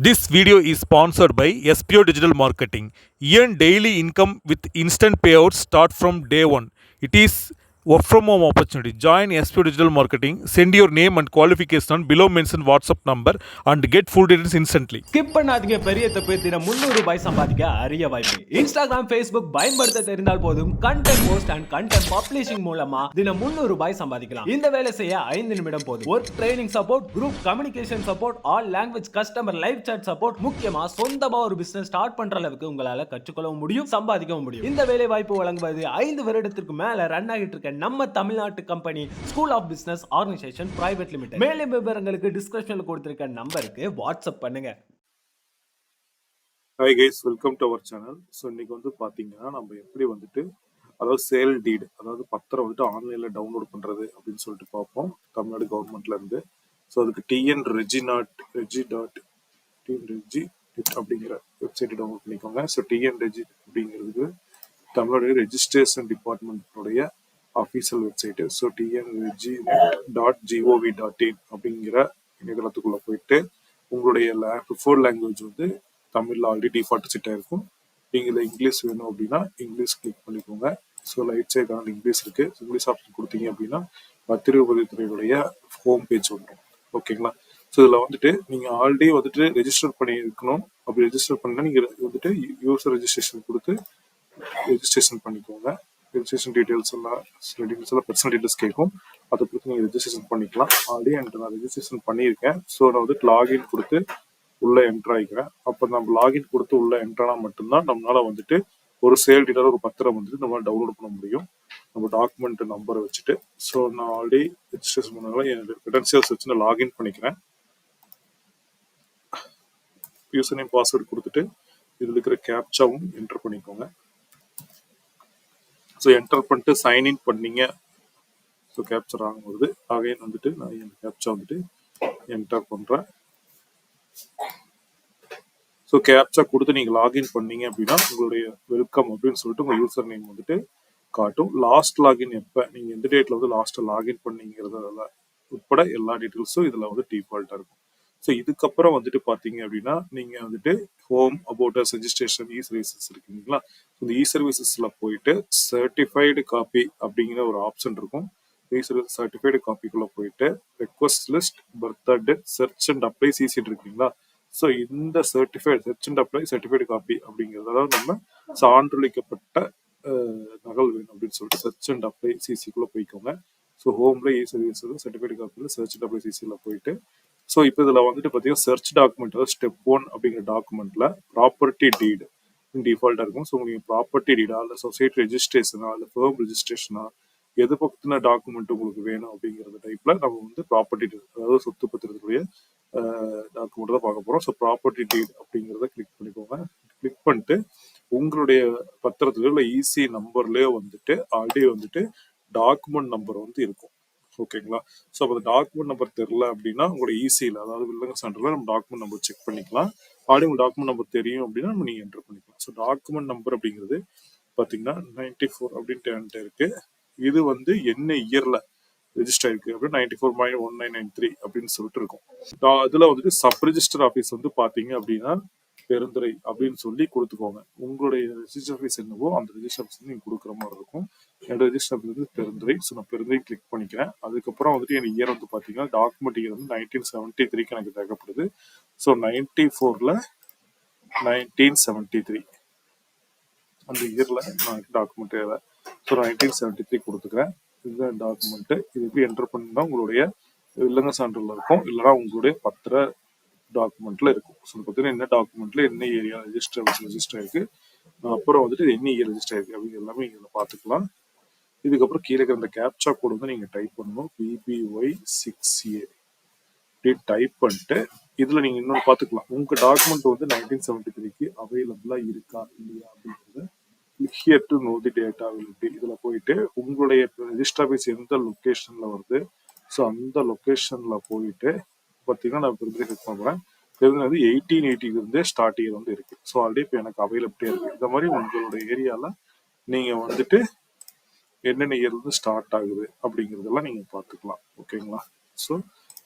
This video is sponsored by SPO Digital Marketing. Earn daily income with instant payouts start from day one. It is work from home opportunity join SP digital marketing send your name and qualification on below mentioned WhatsApp number and get full details instantly. Skip பண்ணாதீங்க. பெரிய தப்பு. தினம் முந்நூறு ரூபாய் சம்பாதிக்க அரிய வாய்ப்பு. Instagram Facebook பயன்படுத்த தெரிந்தால் போதும். Content post and content publishing மூலமா தினம் முந்நூறு ரூபாய் சம்பாதிக்கலாம். இந்த வேலை செய்ய ஐந்து நிமிடம் போதும். Work training support group communication support all language customer live chat support முக்கியமா சொந்தமா ஒரு பிசினஸ் ஸ்டார்ட் பண்ற அளவுக்கு உங்களால கற்றுக்கொள்ளவும் முடியும் சம்பாதிக்கவும் முடியும். இந்த வேலை வாய்ப்பு வழங்குவது ஐந்து வருடத்திற்கு மேல ரன் ஆகிட்டு இருக்க நம்ம தமிழ்நாட்டு company school of business organisation private limited மேலும் விவரங்களுக்கு டிஸ்கிரிப்ஷனில் கொடுத்துருக்க நம்பருக்கு வாட்ஸ்அப் பண்ணுங்க. Hi guys welcome to our channel so இன்னைக்கு வந்து பார்த்தீங்கன்னா நம்ம எப்படி வந்துட்டு அதாவது சேல் டீடு அதாவது பத்திரம் வந்துட்டு ஆன்லைனில் டவுன்லோட் பண்ணுறது அப்படின்னு சொல்லிட்டு பார்ப்போம். தமிழ்நாடு கவர்மெண்ட்லேருந்து ஸோ அதுக்கு TN reginet regi dot TN regi அப்படிங்கிற வெப்சைட் டவுன்லோட் பண்ணிக்கோங்க. ஸோ டிஎன் ரெஜி அப்படிங்கிறது Tamil Nadu registration டிபார்ட்மெண்ட்டுடைய official website so TNG dot G O V dot in அப்படிங்கிற இணையதளத்துக்குள்ளே போயிட்டு உங்களுடைய ப்ரிஃபர்ட் லாங்குவேஜ் வந்து தமிழில் ஆல்ரெடி டிஃபால்ட் செட் இருக்கும் நீங்கள் இங்கிலீஷ் வேணும் அப்படின்னா இங்கிலீஷ் கிளிக் பண்ணிக்கோங்க. ஸோ ரைட் சைட் ஆனால் இங்கிலீஷ் இருக்கு. இங்கிலீஷ் ஆப்ஷன் கொடுத்தீங்க அப்படின்னா பத்திரிகைத்துறையுடைய ஹோம் பேஜ் வந்துடும். ஓகேங்களா? ஸோ இதில் வந்துட்டு நீங்கள் ஆல்ரெடி வந்துட்டு ரெஜிஸ்டர் பண்ணி இருக்கணும் அப்படி ரெஜிஸ்டர் பண்ணால் நீங்கள் வந்துட்டு யூசர் ரெஜிஸ்ட்ரேஷன் கொடுத்து ரெஜிஸ்ட்ரேஷன் பண்ணிக்கோங்க. ரெஜிஸ்ட்ரேஷன் டீட்டெயில்ஸ் uh, எல்லாம் சில டீடைல்ஸ் எல்லாம் பர்சனல் டீட்டெயில்ஸ் கேட்கும் அதை கொடுத்து நீங்கள் ரெஜிஸ்ட்ரேஷன் பண்ணிக்கலாம். ஆல்ரெடி என்கிட்ட நான் ரெஜிஸ்ட்ரேஷன் பண்ணியிருக்கேன். ஸோ நான் வந்து லாகின் கொடுத்து உள்ளே என்டர் ஆகிக்கிறேன் அப்போ நம்ம லாகின் கொடுத்து உள்ளே என்ட்ரானா மட்டும்தான் நம்மளால் வந்துட்டு ஒரு சேல் டீலர் ஒரு பத்திரம் வந்துட்டு நம்மளால் டவுன்லோட் பண்ண முடியும். நம்ம டாக்குமெண்ட் நம்பரை வச்சுட்டு. ஸோ நான் ஆல்ரெடி ரெஜிஸ்ட்ரேஷன் பண்ணதுனால என்னோட கிரெடென்சியல்ஸ் வச்சு நான் லாகின் பண்ணிக்கிறேன். யூசர் நேம் பாஸ்வேர்டு கொடுத்துட்டு இதில் இருக்கிற கேப்சாவும் என்டர் பண்ணிக்கோங்க. ஸோ என்டர் பண்ணிட்டு சைன்இன் பண்ணீங்க. ஸோ கேப்சர் ஆகும்போது அகைன் வந்துட்டு நான் என் கேப்சர் வந்துட்டு என்டர் பண்ணுறேன் ஸோ கேப்சா கொடுத்து நீங்கள் லாகின் பண்ணீங்க அப்படின்னா உங்களுடைய வெல்கம் அப்படின்னு சொல்லிட்டு உங்கள் யூசர் நேம் வந்துட்டு காட்டும். லாஸ்ட் லாகின் எப்போ? நீங்கள் எந்த டேட்டில் வந்து லாஸ்ட்டாக லாகின் பண்ணீங்கிறதுல உட்பட எல்லா டீட்டெயில்ஸும் இதில் வந்து டிஃபால்ட்டாக இருக்கும். ஸோ இதுக்கப்புறம் வந்துட்டு பார்த்தீங்க அப்படின்னா நீங்கள் வந்துட்டு home about us registration e services இருக்குங்களா? இந்த இ சர்வீசஸில் போயிட்டு சர்டிஃபைடு காப்பி அப்படிங்கிற ஒரு ஆப்ஷன் இருக்கும். இ சர்வீஸ் சர்டிஃபைடு காப்பிக்குள்ளே போயிட்டு request list birth date search and apply சிசிட்டு இருக்குங்களா? ஸோ இந்த certified search and apply certified copy அப்படிங்கிறது நம்ம சான்றளிக்கப்பட்ட நகல் வேணும் அப்படின்னு சொல்லிட்டு சர்ச் அண்ட் அப்ளை சிசிக்குள்ளே போய்க்கோங்க. ஸோ ஹோம்ல இ சர்வீஸ் சர்டிஃபைடு காப்பியில் சர்ச் அண்ட் அப்ளை சிசியில் போயிட்டு ஸோ இப்போ இதில் வந்துட்டு பார்த்தீங்கன்னா சர்ச் டாக்குமெண்ட் அதாவது ஸ்டெப் ஒன் அப்படிங்கிற டாக்குமெண்ட்ல ப்ராப்பர்ட்டி டீடு டிஃபால்ட்டாக இருக்கும். ஸோ நீங்கள் ப்ராப்பர்ட்டி டீடா இல்லை சொசைட்டி ரெஜிஸ்ட்ரேஷனா இல்லை ஃபேம் ரெஜிஸ்ட்ரேஷனா எது பக்கத்தின டாக்குமெண்ட் உங்களுக்கு வேணும் அப்படிங்கிறது டைப்ல நம்ம வந்து ப்ராப்பர்ட்டி அதாவது சொத்து பத்திரத்துடைய டாக்குமெண்ட் தான் பார்க்க போகிறோம் ஸோ ப்ராப்பர்ட்டி டீட் அப்படிங்கிறத கிளிக் பண்ணிக்கோங்க. கிளிக் பண்ணிட்டு உங்களுடைய பத்திரத்துல உள்ள ஈசி நம்பர்லேயே வந்துட்டு ஆல்ரெடி வந்துட்டு டாக்குமெண்ட் நம்பர் வந்து இருக்கும். ஓகேங்களா? ஸோ அப்போ டாக்குமெண்ட் நம்பர் தெரில அப்படின்னா உங்களோட ஈஸியில் அதாவது வில்லங்க சென்டரில் நம்ம டாக்குமெண்ட் நம்பர் செக் பண்ணிக்கலாம். ஆடி உங்கள் டாக்குமெண்ட் நம்பர் தெரியும் அப்படின்னா நம்ம நீங்கள் என்டர் பண்ணிக்கலாம். ஸோ டாக்குமெண்ட் நம்பர் அப்படிங்கிறது பார்த்தீங்கன்னா நைன்டி ஃபோர் அப்படின்ட்டு இருக்கு. இது வந்து என்ன இயரில் ரெஜிஸ்டர் ஆயிருக்கு அப்படின்னு ninety four point one nine nine three அப்படின்னு சொல்லிட்டு இருக்கும். அதில் வந்துட்டு சப் ரிஜிஸ்டர் ஆஃபீஸ் வந்து பார்த்தீங்க அப்படின்னா பெருந்துறை அப்படின்னு சொல்லி கொடுத்துக்கோங்க. உங்களுடைய ரிஜிஸ்டர் ஆஃபீஸ் என்னவோ அந்த ரிஜிஸ்டர் ஆஃபீஸ் வந்து நீங்க கொடுக்குற மாதிரி இருக்கும். என்னோட ரிஜிஸ்டர் ஆஃபீஸ் வந்து பெருந்துறை. ஸோ நான் பெருந்துறை கிளிக் பண்ணிக்கிறேன். அதுக்கப்புறம் வந்துட்டு எனக்கு இயர் வந்து பாத்தீங்கன்னா டாக்குமெண்ட் இயர் வந்து நைன்டீன் செவன்டி த்ரீக்கு எனக்கு தேவைப்படுது ஸோ நைன்டி ஃபோர்ல நைன்டீன் செவன்டி த்ரீ அந்த இயர்ல நான் டாக்குமெண்ட் தேவை ஸோ நைன்டீன் செவன்டி த்ரீ கொடுத்துக்கிறேன். இதுதான் டாக்குமெண்ட்டு இது எப்படி என்டர் பண்ணா உங்களுடைய இல்லங்க சான்றிதழ் இருக்கும். இல்லைன்னா உங்களுடைய பத்திர டாக்குமெண்ட்ல இருக்கும். ஸோ பார்த்தீங்கன்னா என்ன டாக்குமெண்ட்ல என்ன ஏரியா ரெஜிஸ்டர் ரெஜிஸ்டர் ஆயிருக்கு அப்புறம் வந்துட்டு என்ன இயர் ரெஜிஸ்டர் ஆயிருக்கு அப்படிங்கிற எல்லாமே இதில் பார்த்துக்கலாம். இதுக்கப்புறம் கீழே இருக்கிற அந்த கேப்சா கோடு வந்து நீங்கள் டைப் பண்ணணும். பிபிஒய் சிக்ஸ் ஏ இப்படி டைப் பண்ணிட்டு இதில் நீங்கள் இன்னொன்று பார்த்துக்கலாம். உங்கள் டாக்குமெண்ட் வந்து நைன்டீன் செவன்டி த்ரீக்கு அவைலபிளாக இருக்கா இல்லையா அப்படிங்கிறத here to know the data availability இதில் போயிட்டு உங்களுடைய ரெஜிஸ்டர் ஆஃபீஸ் எந்த லொக்கேஷனில் வருது? ஸோ அந்த லொக்கேஷனில் போயிட்டு பார்த்தீங்கன்னா நான் பெருந்திரை செக் பண்ணுறேன் பெருந்திரை வந்து எயிட்டீன் எயிட்டி இருந்தே ஸ்டார்ட் இயர் வந்து இருக்கு. ஸோ ஆல்ரெடி இப்போ எனக்கு அவைலபிலிட்டியாக இருக்கு. இந்த மாதிரி உங்களோட ஏரியால நீங்க வந்துட்டு என்னென்ன இயர் வந்து ஸ்டார்ட் ஆகுது அப்படிங்கறதெல்லாம் நீங்க பார்த்துக்கலாம் ஓகேங்களா ஸோ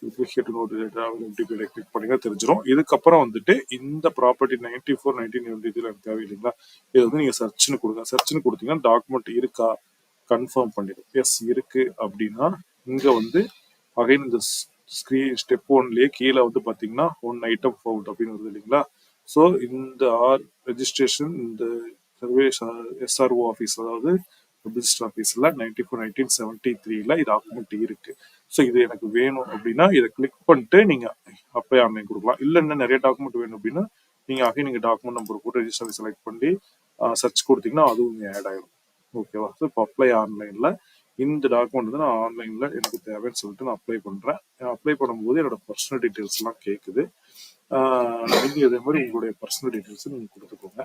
கிளிக் கிளிக் தெரிஞ்சிடும் இதுக்கப்புறம் வந்துட்டு இந்த ப்ராப்பர்ட்டி நைன்டி ஃபோர் நைன்டீன் இதில் எனக்கு தேவை இல்லைங்களா? இது வந்து நீங்கள் சர்ச்னு கொடுங்க. சர்ச்னு கொடுத்தீங்கன்னா டாக்குமெண்ட் இருக்கா? கன்ஃபார்ம் பண்ணிடும். எஸ் இருக்கு அப்படின்னா இங்கே வந்து அகைன் இந்த ஸ்க்ரீன் ஸ்டெப் ஒன்லேயே கீழே வந்து பார்த்தீங்கன்னா ஒன் ஐட்டம் ஃபவுண்ட் அப்படின்னு வருது இல்லைங்களா? ஸோ இந்த ஆர் ரெஜிஸ்ட்ரேஷன் இந்த சர்வே எஸ்ஆர்ஓ ஆஃபீஸ் அதாவது ரிஜிஸ்டர் ஆஃபீஸில் நைன்டி ஃபோர் நைன்டீன் செவன்டி த்ரீல இது டாக்குமெண்ட் இருக்கு. ஸோ இது எனக்கு வேணும் அப்படின்னா இதை கிளிக் பண்ணிட்டு நீங்கள் அப்ளை ஆன்லைன் கொடுக்கலாம். இல்லை இன்னும் நிறைய டாக்குமெண்ட் வேணும் அப்படின்னா நீங்கள் ஆகி நீங்கள் டாக்குமெண்ட் நம்பர் போட்டு ரெஜிஸ்டர் செலக்ட் பண்ணி uh, சர்ச் கொடுத்தீங்கன்னா அதுவும் ஆட் ஆயிடும். ஓகேவா ஸோ இப்போ அப்ளை ஆன்லைனில் இந்த டாக்குமெண்ட் வந்து நான் ஆன்லைனில் எனக்கு தேவைன்னு சொல்லிட்டு நான் அப்ளை பண்ணுறேன் அப்ளை பண்ணும்போது என்னோட பர்சனல் டீட்டெயில்ஸ்லாம் கேட்குது நீங்கள் இதே மாதிரி உங்களுடைய பர்சனல் டீட்டெயில்ஸ் நீங்கள் கொடுத்துக்கோங்க.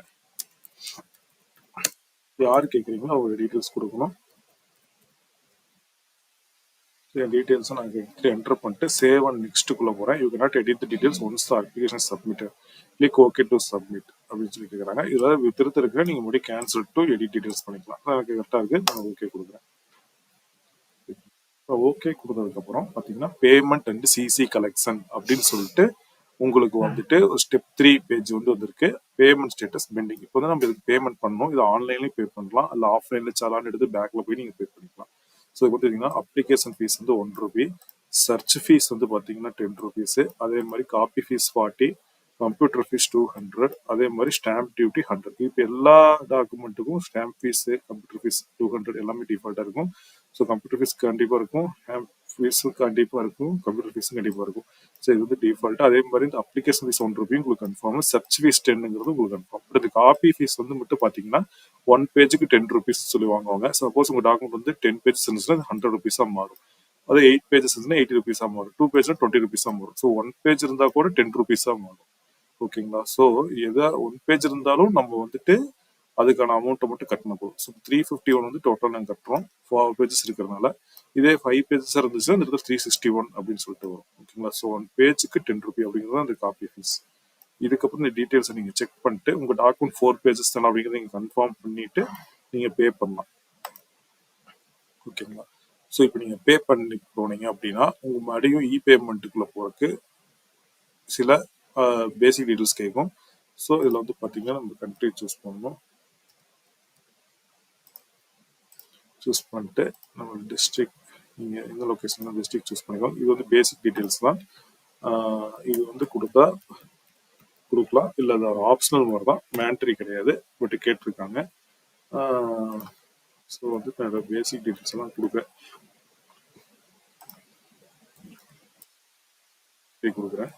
யார் கேட்குறீங்களோ அவங்க டீட்டெயில்ஸ் கொடுக்கணும். என் டீட்டெயில்ஸை நான் எடுத்து என்டர் பண்ணிட்டு சேவ் அண்ட் நெக்ஸ்ட்டுக்குள்ளே போகிறேன் you not edit the details once the application submit click okay to submit அப்படின்னு சொல்லி கேட்குறாங்க இதில் திருத்த நீங்கள் முடி கேன்சல் டு எடிட் டீட்டெயில்ஸ் பண்ணிக்கலாம். எனக்கு கரெக்டாக இருக்குது நான் ஓகே கொடுக்குறேன். ஓகே கொடுத்ததுக்கப்புறம் பார்த்தீங்கன்னா பேமெண்ட் அண்ட் சிசி கலெக்ஷன் அப்படின்னு சொல்லிட்டு உங்களுக்கு வந்துட்டு ஒரு ஸ்டெப் த்ரீ பேஜ் வந்து வந்திருக்கு. பேமெண்ட் ஸ்டேட்டஸ் பெண்டிங் இப்போ வந்து நம்ம இதுக்கு பேமெண்ட் பண்ணணும். இது ஆன்லைன்லேயும் பே பண்ணலாம். இல்லை ஆஃப்லைனில் சலான் எடுத்து பேக்கில் போய் நீங்கள் பே பண்ணிக்கலாம். ஸோ இது பார்த்தீங்கன்னா அப்ளிகேஷன் ஃபீஸ் வந்து ஒன் ருபி சர்ச் ஃபீஸ் வந்து பார்த்தீங்கன்னா டென் ருபீஸு அதே மாதிரி copy fees forty computer fees two hundred அதே மாதிரி ஸ்டாம்ப் டியூட்டி ஹண்ட்ரட் இப்போ எல்லா டாக்குமெண்ட்டுக்கும் stamp fees computer fees two hundred எல்லாமே டிஃபால்ட்டாக இருக்கும். ஸோ கம்ப்யூட்டர் ஃபீஸ் கண்டிப்பாக இருக்கும். ஸ்டாம்ப் ஃபீஸும் கண்டிப்பாக இருக்கும். கம்ப்யூட்டர் ஃபீஸும் கண்டிப்பாக இருக்கும். ஸோ இது வந்து டிஃபால்ட்டாக அதே மாதிரி இந்த அப்ளிகேஷன் ஃபீஸ் ஒன் ருபி உங்களுக்கு கன்ஃபார்ம் சர்ச் ஃபீஸ் டென்னுங்கிறது உங்களுக்கு கன்ஃபார்ம் பட் இந்த காப்பி ஃபீஸ் வந்து மட்டும் பார்த்தீங்கன்னா ஒன் பேஜுக்கு டென் ருபீஸ் சொல்லி வாங்குவாங்க. சப்போஸ் உங்கள் டாக்குமெண்ட் வந்து டென் பேஜ் இருந்துச்சுன்னா ஹண்ட்ரட் ருபீஸாக மாறும். அது எயிட் பேஜஸ் இருந்துச்சுன்னா எயிட்டி ருபீஸாக மாறும். டூ பேஜ்னா டுவெண்ட்டி ருபீஸாக மாறும். ஸோ ஒன் பேஜ் இருந்தால் கூட டென் ருபீஸாக மாறும். ஓகேங்களா ஸோ எதா ஒன் பேஜ் இருந்தாலும் நம்ம வந்துட்டு அதுக்கான அமௌண்ட்டை மட்டும் கட்டின போதும் ஸோ த்ரீ ஃபிஃப்டி ஒன் வந்து டோட்டல் நாங்கள் கட்டுறோம். ஃபோர் பேஜஸ் இருக்கிறதுனால. இதே ஃபைவ் பேஜஸ் இருந்துச்சுன்னா இந்த த்ரீ சிக்ஸ்டி ஒன் அப்படின்னு சொல்லிட்டு வரும். ஓகேங்களா ஸோ ஒன் பேஜுக்கு டென் ருபி அப்படிங்கிறது அந்த காப்பி ஃபீஸ் இதுக்கப்புறம் இந்த டீட்டெயில்ஸை நீங்கள் செக் பண்ணிட்டு உங்கள் டாக்குமெண்ட் ஃபோர் பேஜஸ் தானே அப்படிங்கிறத நீங்கள் கன்ஃபார்ம் பண்ணிட்டு நீங்கள் பே பண்ணலாம். ஓகேங்களா ஸோ இப்போ நீங்கள் பே பண்ணி போனீங்க அப்படின்னா உங்கள் மறுபடியும் இ பேமெண்ட்டுக்குள்ளே போகிறதுக்கு சில பேசிக் டீட்டெயில்ஸ் கேட்கும். ஸோ இதில் வந்து பார்த்தீங்கன்னா நம்ம கண்ட்ரி சூஸ் பண்ணணும். சூஸ் பண்ணிட்டு நம்ம டிஸ்ட்ரிக்ட் நீங்கள் எந்த லொக்கேஷன் டிஸ்ட்ரிக்ட் சூஸ் பண்ணிக்கலாம். இது வந்து பேசிக் டீட்டெயில்ஸ் தான். இது வந்து கொடுத்தா கொடுக்கலாம். இல்லை அது ஒரு ஆப்ஷனல் மாதிரி தான். மேண்ட்ரி கிடையாது. பட் கேட்டிருக்காங்க. ஸோ வந்து நிறைய பேசிக் டீட்டெயில்ஸ் எல்லாம் கொடுக்க கொடுக்குறேன்.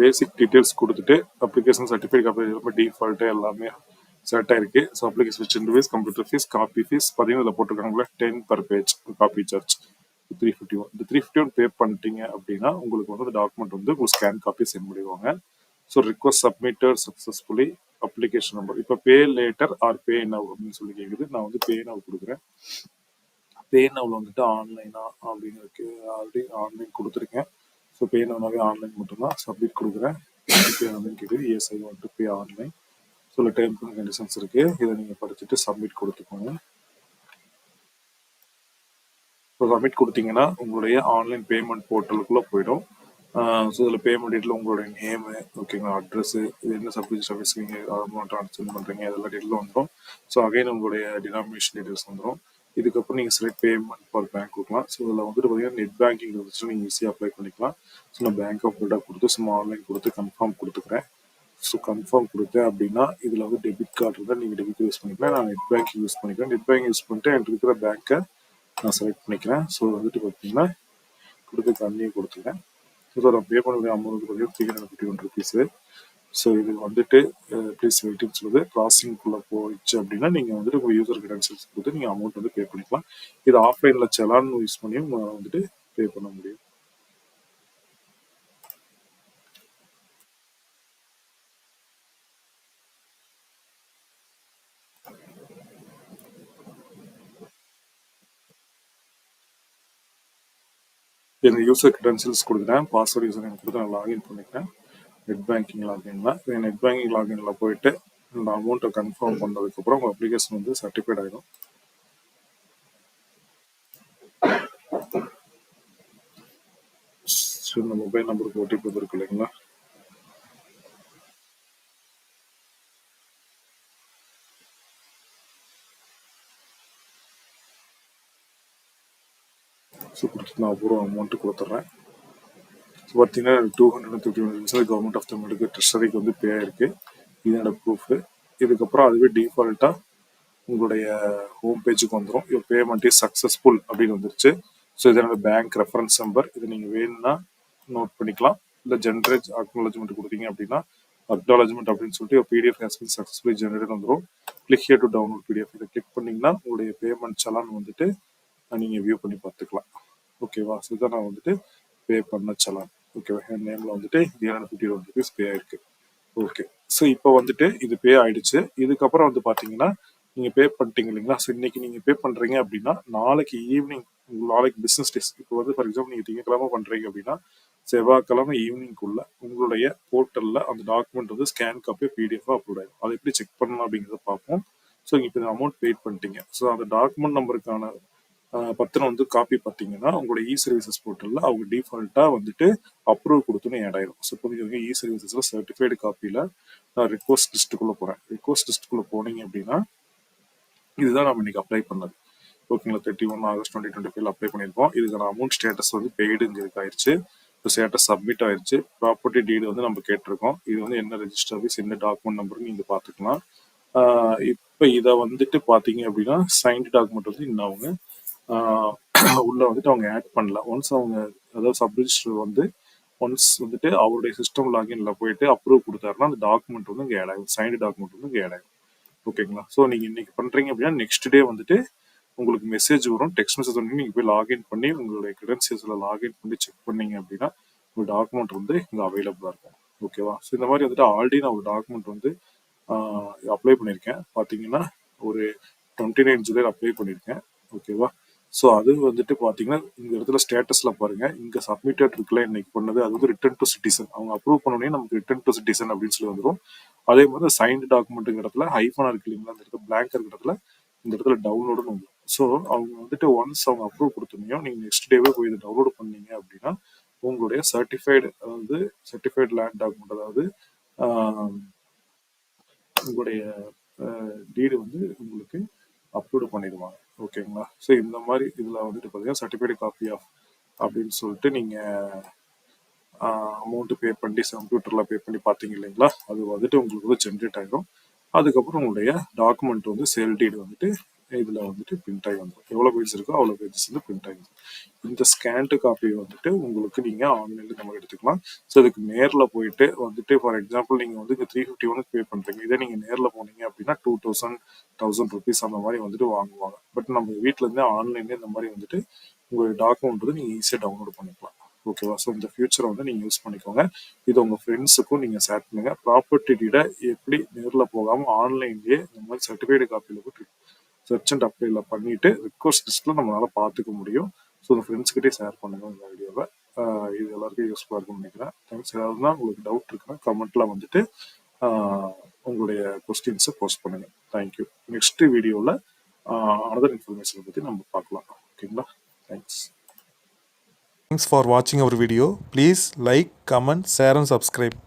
பேசிக் டீட்டெயில்ஸ் கொடுத்துட்டு அப்ளிகேஷன் சர்டிஃபிகேட் காப்பி ரொம்ப டிஃபால்ட்டு எல்லாமே செலக்ட் ஆயிருக்கு so application fees fees computer fees copy fees பார்த்தீங்கன்னா இதில் போட்டிருக்காங்களே ten per page copy charge three fifty one இந்த த்ரீ ஃபிஃப்டி ஒன் பே பண்ணிட்டீங்க அப்படின்னா உங்களுக்கு வந்து அந்த டாக்குமெண்ட் வந்து உங்களுக்கு ஸ்கேன் காப்பி சென்ட் பண்ணிடுவாங்க. So request submitted successfully application number இப்போ pay later or pay now அப்படின்னு சொல்லி கேட்குது நான் வந்து பே நவ் கொடுக்குறேன். பே நவ்ல வந்துட்டு ஆன்லைனா அப்படின்னு இருக்கு. ஆல்ரெடி ஆன்லைன் கொடுத்துருக்கேன். ஸோ பே நானாவே ஆன்லைன் மட்டும்தான் சப்மிட் கொடுக்குறேன். பே ஆன்லைன் கேட்குது yes I want to pay online so terms and conditions இருக்கு. இதை நீங்கள் படிச்சுட்டு சப்மிட் கொடுத்துக்கோங்க ஸோ சப்மிட் கொடுத்தீங்கன்னா உங்களுடைய ஆன்லைன் பேமெண்ட் போர்ட்டலுக்குள்ளே போயிடும். ஸோ இதில் பேமெண்ட் டீட்டில் உங்களுடைய நேமு ஓகேங்களா அட்ரஸ் இது என்ன சப்ஜெக்ட் சர்வீஸ் நீங்கள் அமௌண்ட் ட்ரான்ஸ்ஃபர் பண்ணுறீங்க இதெல்லாம் டீட்டெயிலும் வந்துடும். ஸோ அகைன் உங்களுடைய டினாமினேஷன் டீட்டெயில்ஸ் வந்துடும். இதுக்கப்புறம் நீங்கள் செலக்ட் பேமெண்ட் ஃபார் பேங்க் கொடுக்கலாம். ஸோ இதில் வந்துட்டு பார்த்தீங்கன்னா நெட் பேங்கிங் இருந்துச்சுன்னா நீங்கள் ஈஸியாக அப்ளை பண்ணிக்கலாம். ஸோ நான் பேங்க் ஆஃப் பரோடா கொடுத்து சும்மா ஆன்லைன் கொடுத்து கன்ஃபார்ம் கொடுத்துக்கிறேன். ஸோ கன்ஃபார்ம் கொடுத்தேன் அப்படின்னா இதில் வந்து டெபிட் கார்டு இருந்தால் நீங்கள் டெபிட் யூஸ் பண்ணிக்கலாம். நான் நெட் பேங்கிங் யூஸ் பண்ணிக்கிறேன். நெட் பேங்கிங் யூஸ் பண்ணிட்டு எனக்கு இருக்கிற பேங்க்கை நான் செலக்ட் பண்ணிக்கிறேன். ஸோ வந்துட்டு பார்த்தீங்கன்னா கொடுத்து கம்மியாக கொடுத்துக்கிறேன். ஸோ நான் பே பண்ணக்கூடிய அமௌண்ட் பார்த்தீங்கன்னா three hundred fifty one rupees so இது வந்துட்டு ப்ளீஸ் வெயிட்டிங் சொல்லுது ப்ராசஸிங்குள்ளே போயிடுச்சு அப்படின்னா நீங்கள் வந்துட்டு உங்கள் யூசர் கிரெடென்ஷியல்ஸ் கொடுத்து நீங்கள் அமௌண்ட் வந்து பே பண்ணிக்கலாம். இது ஆஃப்லைனில் செலான் யூஸ் பண்ணியும் உங்களால் வந்துட்டு பே பண்ண முடியும். என் யூசர் கிரெடென்ஷியல்ஸ் கொடுக்குறேன் பாஸ்வேர்டு யூசர் எனக்கு கொடுத்து நான் லாகின் பண்ணிக்கிறேன். நெட் பேங்கிங் லாகின்ல நெட் பேங்கிங் லாகின்ல போயிட்டு இந்த அமௌண்ட்டை கன்ஃபார்ம் பண்ணதுக்கப்புறம் உங்கள் அப்ளிகேஷன் வந்து சர்டிஃபைட் ஆகிடும் இந்த மொபைல் நம்பருக்கு ஓடிபி இருக்கு இல்லைங்களா? ஸோ கொடுத்து நான் அப்புறம் அமௌண்ட்டு கொடுத்துட்றேன். பார்த்தீங்கன்னா two hundred and fifty one government of தமிழுக்கு ட்ரெஷரிக்கு வந்து பே ஆயிருக்கு. இதோட ப்ரூஃபு இதுக்கப்புறம் அதுவே டிஃபால்ட்டாக உங்களுடைய ஹோம் பேஜுக்கு வந்துடும் இப்போ பேமெண்ட் இஸ் சக்ஸஸ்ஃபுல் அப்படின்னு வந்துருச்சு. ஸோ இதனோட பேங்க் ரெஃபரன்ஸ் நம்பர் இதை நீங்கள் வேணும்னா நோட் பண்ணிக்கலாம். இல்லை ஜென்ரேட் அக்னாலஜ்மெண்ட் கொடுத்தீங்க அப்படின்னா அக்னாலஜ்மெண்ட் அப்படின்னு சொல்லிட்டு PDF has been successfully generate வந்துடும் click here to download PDF இதை கிளிக் பண்ணிங்கன்னா உங்களுடைய பேமெண்ட் சலான் வந்துட்டு நீங்கள் வியூ பண்ணி பார்த்துக்கலாம். ஓகேவா ஸோ இதான் நான் வந்துட்டு பே பண்ண சலான் ஓகேவா என் நேமில் வந்துட்டு three hundred fifty one rupees pay ஆயிருக்கு. ஓகே ஸோ இப்போ வந்துட்டு இது பே ஆயிடுச்சு. இதுக்கப்புறம் வந்து பார்த்தீங்கன்னா நீங்கள் பே பண்ணிட்டீங்க இல்லைங்களா? ஸோ இன்னைக்கு நீங்கள் பே பண்ணுறீங்க அப்படின்னா நாளைக்கு ஈவினிங் நாளைக்கு பிஸ்னஸ் டேஸ் இப்போ வந்து ஃபார் எக்ஸாம்பிள் நீங்கள் திங்கக்கிழமை பண்ணுறீங்க அப்படின்னா செவ்வாய்க்கிழமை ஈவினிங்குள்ள உங்களுடைய போர்ட்டலில் அந்த டாக்குமெண்ட் வந்து ஸ்கேன் காப்பி பிடிஎஃபாக அப்லோட் ஆகும் அதை எப்படி செக் பண்ணலாம் அப்படிங்கிறத பார்ப்போம். ஸோ இப்போ இந்த அமௌண்ட் பெய்ட் பண்ணிட்டீங்க. ஸோ அந்த டாக்குமெண்ட் நம்பருக்கான பத்திரம் வந்து காப்பி பார்த்தீங்கன்னா உங்களோட இ சர்வீசஸ் போர்ட்டலில் அவங்க டிஃபால்ட்டாக வந்துட்டு அப்ரூவ் கொடுத்துன்னு ஆட் ஆயிரும். ஸோ புரிஞ்சுக்கோங்க இ சர்வீசஸில் சர்டிஃபைடு காப்பியில் நான் ரிக்வஸ்ட் லிஸ்ட்டுக்குள்ளே போகிறேன் ரிக்வஸ்ட் லிஸ்ட்டுக்குள்ளே போனீங்க அப்படின்னா இதுதான் நம்ம இன்னைக்கு அப்ளை பண்ணது. ஓகேங்களா thirty one August twenty twenty five apply பண்ணியிருக்கோம் இதுக்கான அமௌண்ட் ஸ்டேட்டஸ் வந்து பெய்டுங்கிறதுக்கு ஆயிடுச்சு. இப்போ ஸ்டேட்டஸ் சப்மிட் ஆயிடுச்சு. ப்ராப்பர்ட்டி டீடு வந்து நம்ம கேட்டிருக்கோம். இது வந்து என்ன ரெஜிஸ்டர் ஆஃபீஸ் என்ன டாக்குமெண்ட் நம்பர்னு நீங்கள் பார்த்துக்கலாம். இப்போ இதை வந்துட்டு பார்த்தீங்க அப்படின்னா சைன்டு டாக்குமெண்ட் வந்து இன்னும் அவங்க உள்ள வந்துட்டு அவங்க ஆட் பண்ணல. ஒன்ஸ் அவங்க அதாவது சப் ரிஜிஸ்டர் வந்து ஒன்ஸ் வந்துட்டு அவருடைய சிஸ்டம் லாகின்ல போயிட்டு அப்ரூவ் கொடுத்தாருன்னா அந்த டாக்குமெண்ட் வந்து இங்கே ஆட் ஆகும். சைன்டு டாக்குமெண்ட் வந்து இங்கே ஆட் ஆகும். ஓகேங்களா ஸோ நீங்கள் இன்னைக்கு பண்ணுறீங்க அப்படின்னா நெக்ஸ்ட் டே வந்துட்டு உங்களுக்கு மெசேஜ் வரும். டெக்ஸ்ட் மெசேஜ் வந்து நீங்கள் போய் லாகின் பண்ணி உங்களுடைய கிரெடென்சியல்ஸில் லாகின் பண்ணி செக் பண்ணீங்க அப்படின்னா உங்கள் டாக்குமெண்ட் வந்து இங்கே அவைலபிளாக இருக்கும். ஓகேவா ஸோ இந்த மாதிரி வந்துட்டு ஆல்ரெடி நான் ஒரு டாக்குமெண்ட் வந்து அப்ளை பண்ணியிருக்கேன். பார்த்தீங்கன்னா ஒரு டுவெண்ட்டி நைன் ஜூலை அப்ளை பண்ணியிருக்கேன் ஓகேவா ஸோ அது வந்துட்டு பார்த்தீங்கன்னா இந்த இடத்துல ஸ்டேட்டஸில் பாருங்கள் இங்கே சப்மிட்டட் இருக்குல்ல இன்னைக்கு பண்ணது. அது வந்து ரிட்டர்ன் டு சிட்டிசன் அவங்க அப்ரூவ் பண்ணோடனே நமக்கு ரிட்டர்ன் டு சிட்டிசன் அப்படின்னு சொல்லி வந்துடும் அதே மாதிரி சைன்டு டாக்குமெண்ட்டுங்க இடத்துல ஹைஃபனா இருக்கு இல்லைங்களா அந்த இடத்துல பிளாங்க் இருக்கிற இடத்துல இந்த இடத்துல டவுன்லோடுன்னு வந்துடும் ஸோ அவங்க வந்துட்டு ஒன்ஸ் அவங்க அப்ரூவ் கொடுத்தோம்னா நீங்கள் நெக்ஸ்ட் டேவே போய் இதை டவுன்லோட் பண்ணீங்க அப்படின்னா உங்களுடைய சர்டிஃபைடு அதாவது சர்டிஃபைடு லேண்ட் டாக்குமெண்ட் அதாவது உங்களுடைய டீடு வந்து உங்களுக்கு அப்லோடு பண்ணிடுவாங்க ஓகேங்களா? ஸோ இந்த மாதிரி இதில் வந்துட்டு பார்த்தீங்கன்னா சர்டிஃபைடு காப்பி ஆஃப் அப்படின்னு சொல்லிட்டு நீங்கள் அமௌண்ட்டு பே பண்ணி கம்ப்யூட்டரில் பே பண்ணி பார்த்தீங்க இல்லைங்களா? அது வந்துட்டு உங்களுக்கு வந்து ஜென்ரேட் ஆகிடும் அதுக்கப்புறம் உங்களுடைய டாக்குமெண்ட் வந்து சேல் டீடு வந்துட்டு இதில் வந்துட்டு பிரிண்ட் ஆகி வந்துடும் எவ்வளோ பேஜ் இருக்கோ அவ்வளோ பேஜஸ் வந்து பிரிண்ட் ஆகி வந்துடும் இந்த ஸ்கேன்டு காப்பியை வந்துட்டு உங்களுக்கு நீங்கள் ஆன்லைனில் நம்ம எடுத்துக்கலாம். ஸோ இதுக்கு நேரில் போயிட்டு வந்துட்டு ஃபார் எக்ஸாம்பிள் நீங்கள் வந்து இங்கே த்ரீ ஃபிஃப்டி ஒன்று பே பண்ணுறீங்க இதே நீங்கள் நேரில் போனீங்க அப்படின்னா டூ தௌசண்ட் தௌசண்ட் ருபீஸ் அந்த மாதிரி வந்துட்டு வாங்குவாங்க. பட் நம்ம வீட்டிலேருந்தே ஆன்லைன்லேயே இந்த மாதிரி வந்துட்டு உங்களுடைய டாக்குமெண்ட் வந்து நீங்கள் ஈஸியாக டவுன்லோட் பண்ணிக்கலாம். ஓகேவா ஸோ இந்த ஃபியூச்சரை வந்து நீங்கள் யூஸ் பண்ணிக்கோங்க. இது உங்கள் ஃப்ரெண்ட்ஸுக்கும் நீங்கள் ஷேர் பண்ணுங்க. ப்ராப்பர்ட்டி டீடை எப்படி நேரில் போகாமல் ஆன்லைன்லேயே இந்த மாதிரி சர்டிஃபைடு காப்பியில் போட்டு சர்ச் அண்ட் அப்ளைல பண்ணிட்டு ரிக்வஸ்ட் லிஸ்ட்ல நம்மளால பார்த்துக்க முடியும். ஸோ உங்கள் ஃப்ரெண்ட்ஸ்கிட்டே ஷேர் பண்ணுங்க இந்த வீடியோவை இது எல்லாருக்கும் யூஸ்ஃபுல்லாக இருக்கும்னு நினைக்கிறேன். தேங்க்ஸ் ஏதாவது உங்களுக்கு டவுட் இருக்குன்னா கமெண்ட்ல வந்துட்டு உங்களுடைய கொஸ்டின்ஸை போஸ்ட் பண்ணுங்க. தேங்க்யூ நெக்ஸ்ட் வீடியோவில் அனதர் இன்ஃபர்மேஷனை பற்றி நம்ம பார்க்கலாம். ஓகேங்களா தேங்க்ஸ் தேங்க்ஸ் ஃபார் வாட்சிங் our video please like comment share and subscribe